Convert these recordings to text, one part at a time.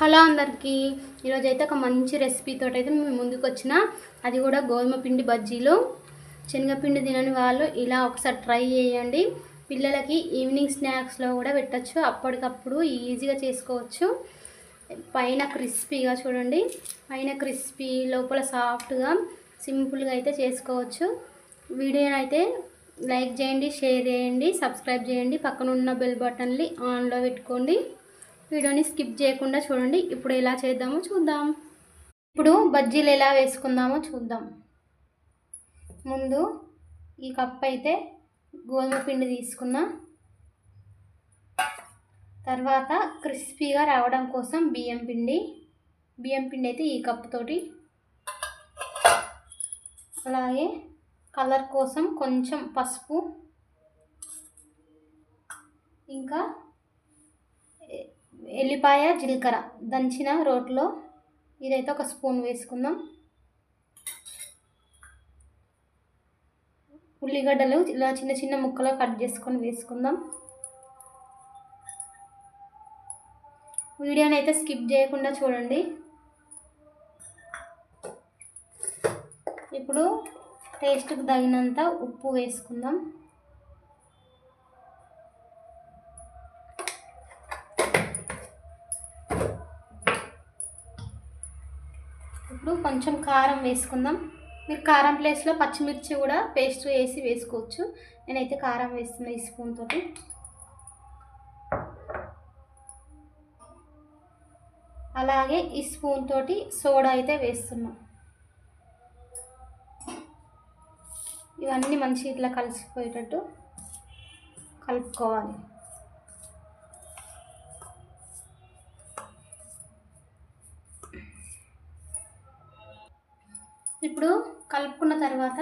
Hello అందరికీ. ఈరోజు అయితే ఒక మంచి రెసిపీతో అయితే మేము ముందుకు వచ్చిన అది కూడా గోధుమ పిండి బజ్జీలు. శనగపిండి తినని వాళ్ళు ఇలా ఒకసారి ట్రై చేయండి. పిల్లలకి ఈవినింగ్ స్నాక్స్లో కూడా పెట్టచ్చు. అప్పటికప్పుడు ఈజీగా చేసుకోవచ్చు. పైన క్రిస్పీగా చూడండి. పైన క్రిస్పీ లోపల సాఫ్ట్గా సింపుల్గా అయితే చేసుకోవచ్చు. వీడియోని అయితే లైక్ చేయండి షేర్ చేయండి సబ్స్క్రైబ్ చేయండి. పక్కన ఉన్న బెల్ బటన్ని ఆన్లో పెట్టుకోండి. వీడియోని స్కిప్ చేయకుండా చూడండి. ఇప్పుడు ఎలా చేద్దామో చూద్దాం. ఇప్పుడు బజ్జీలు ఎలా వేసుకుందామో చూద్దాం. ముందు ఈ కప్ అయితే గోధుమ పిండి తీసుకున్నా తర్వాత క్రిస్పీగా రావడం కోసం బియ్యం పిండి. బియ్యం పిండి అయితే ఈ కప్పుతోటి అలాగే కలర్ కోసం కొంచెం పసుపు. ఇంకా ఎల్లిపాయ జీలకర్ర దంచిన రోట్లో ఇదైతే ఒక స్పూన్ వేసుకుందాం. ఉల్లిగడ్డలు ఇలా చిన్న చిన్న ముక్కలు కట్ చేసుకొని వేసుకుందాం. వీడియోని అయితే స్కిప్ చేయకుండా చూడండి. ఇప్పుడు టేస్ట్కి తగినంత ఉప్పు వేసుకుందాం. ఇప్పుడు కొంచెం కారం వేసుకుందాం. మీరు కారం ప్లేస్లో పచ్చిమిర్చి కూడా పేస్ట్ వేసి వేసుకోవచ్చు. నేనైతే కారం వేస్తున్నా ఈ స్పూన్ తోటి. అలాగే ఈ స్పూన్ తోటి సోడా అయితే వేస్తున్నాం. ఇవన్నీ మంచి ఇట్లా కలిసిపోయేటట్టు కలుపుకోవాలి. ఇప్పుడు కలుపుకున్న తర్వాత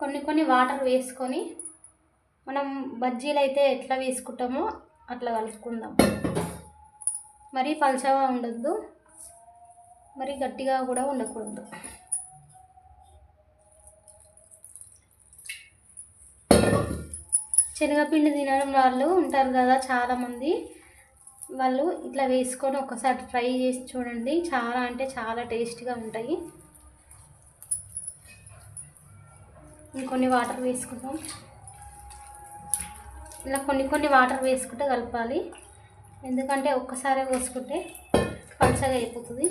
కొన్ని కొన్ని వాటర్ వేసుకొని మనం బజ్జీలు అయితే ఎట్లా వేసుకుంటామో అట్లా కలుపుకుందాం. మరీ పలచగా ఉండద్దు. మరి గట్టిగా కూడా ఉండకూడదు. శనగపిండి తినడం వాళ్ళు ఉంటారు కదా చాలామంది. వాళ్ళు ఇట్లా వేసుకొని ఒకసారి ట్రై చేసి చూడండి. చాలా అంటే చాలా టేస్ట్గా ఉంటాయి. ఇంకొన్ని వాటర్ వేసుకుందాం. ఇలా కొన్ని కొన్ని వాటర్ వేసుకుంటే కలపాలి. ఎందుకంటే ఒక్కసారి పోసుకుంటే పలచగా అయిపోతుంది.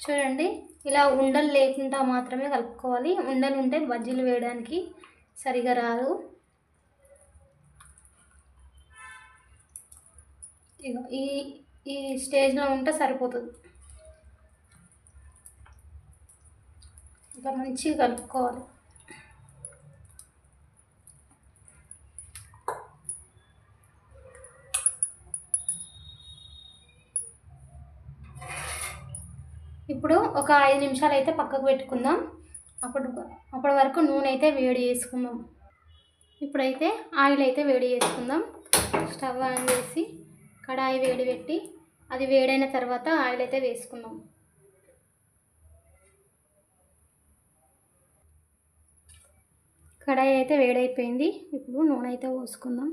చూడండి ఇలా ఉండలు లేకుండా మాత్రమే కలుపుకోవాలి. ఉండలు ఉంటే బజ్జీలు వేయడానికి సరిగా రాదు. ఈ ఈ స్టేజ్లో ఉంటే సరిపోతుంది. ఇంకా మంచిగా కలుపుకోవాలి. ఇప్పుడు ఒక ఐదు నిమిషాలు అయితే పక్కకు పెట్టుకుందాం. అప్పుడు అప్పటి వరకు నూనె అయితే వేడి చేసుకుందాం. ఇప్పుడైతే ఆయిల్ అయితే వేడి చేసుకుందాం. స్టవ్ ఆన్ చేసి కడాయి వేడి పెట్టి అది వేడైన తర్వాత ఆయిల్ అయితే వేసుకుందాం. కడాయి అయితే వేడైపోయింది. ఇప్పుడు నూనె అయితే పోసుకుందాం.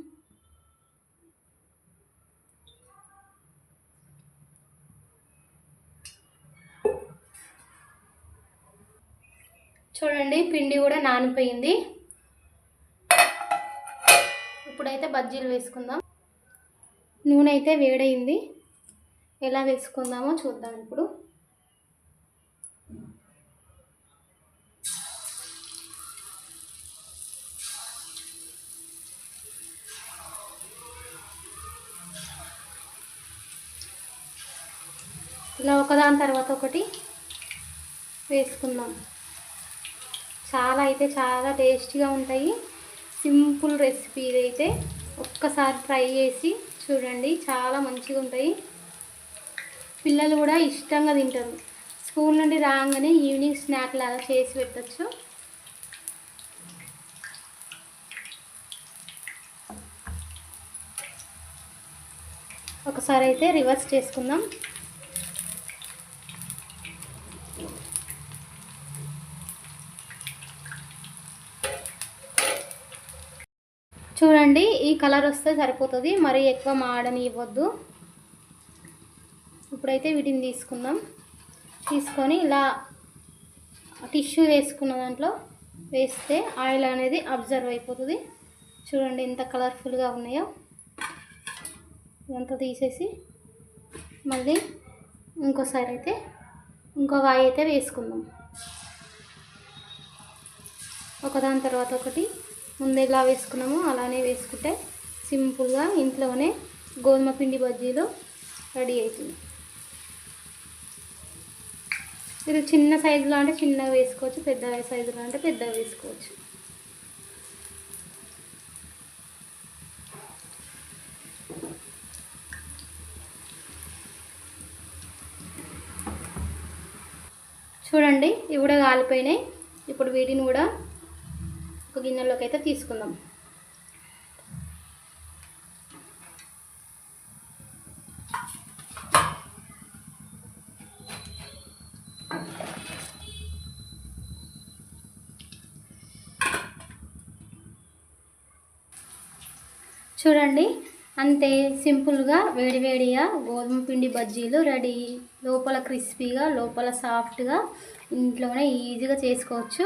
చూడండి పిండి కూడా నానిపోయింది. ఇప్పుడైతే బజ్జీలు వేసుకుందాం. నూనె అయితే వేడైంది. ఎలా వేసుకుందామో చూద్దాం ఇప్పుడు. ఇలా ఒకదాని తర్వాత ఒకటి వేసుకుందాం. చాలా అయితే చాలా టేస్టీగా ఉంటాయి. సింపుల్ రెసిపీ ఇదైతే ఒక్కసారి ట్రై చేసి చూడండి చాలా మంచిగా ఉంటాయి. పిల్లలు కూడా ఇష్టంగా తింటారు. స్కూల్ నుండి రాగానే ఈవినింగ్ స్నాక్ లాగా చేసి పెట్టచ్చు. ఒకసారి అయితే రివర్స్ చేసుకుందాం. చూడండి ఈ కలర్ వస్తే సరిపోతుంది. మరీ ఎక్కువ మాడని ఇవ్వద్దు ఇప్పుడైతే వీటిని తీసుకుందాం. తీసుకొని ఇలా టిష్యూ వేసుకున్న దాంట్లో వేస్తే ఆయిల్ అనేది అబ్జర్వ్ అయిపోతుంది. చూడండి ఎంత కలర్ఫుల్గా ఉన్నాయో. ఇదంతా తీసేసి మళ్ళీ ఇంకోసారి అయితే ఇంకో వాయి అయితే వేసుకుందాం. ఒకదాని తర్వాత ఒకటి. ముందు ఎలా వేసుకున్నామో అలానే వేసుకుంటే సింపుల్గా ఇంట్లోనే గోధుమ పిండి బజ్జీలు రెడీ అవుతుంది. మీరు చిన్న సైజులో అంటే చిన్నగా వేసుకోవచ్చు పెద్ద సైజులో అంటే పెద్దగా వేసుకోవచ్చు. చూడండి ఇవి కూడా కాలిపోయినాయి. ఇప్పుడు వీటిని కూడా ఒక గిన్నెలోకి అయితే తీసుకుందాం. చూడండి అంతే సింపుల్గా వేడివేడిగా గోధుమ పిండి బజ్జీలు రెడీ. లోపల క్రిస్పీగా లోపల సాఫ్ట్గా ఇంట్లోనే ఈజీగా చేసుకోవచ్చు.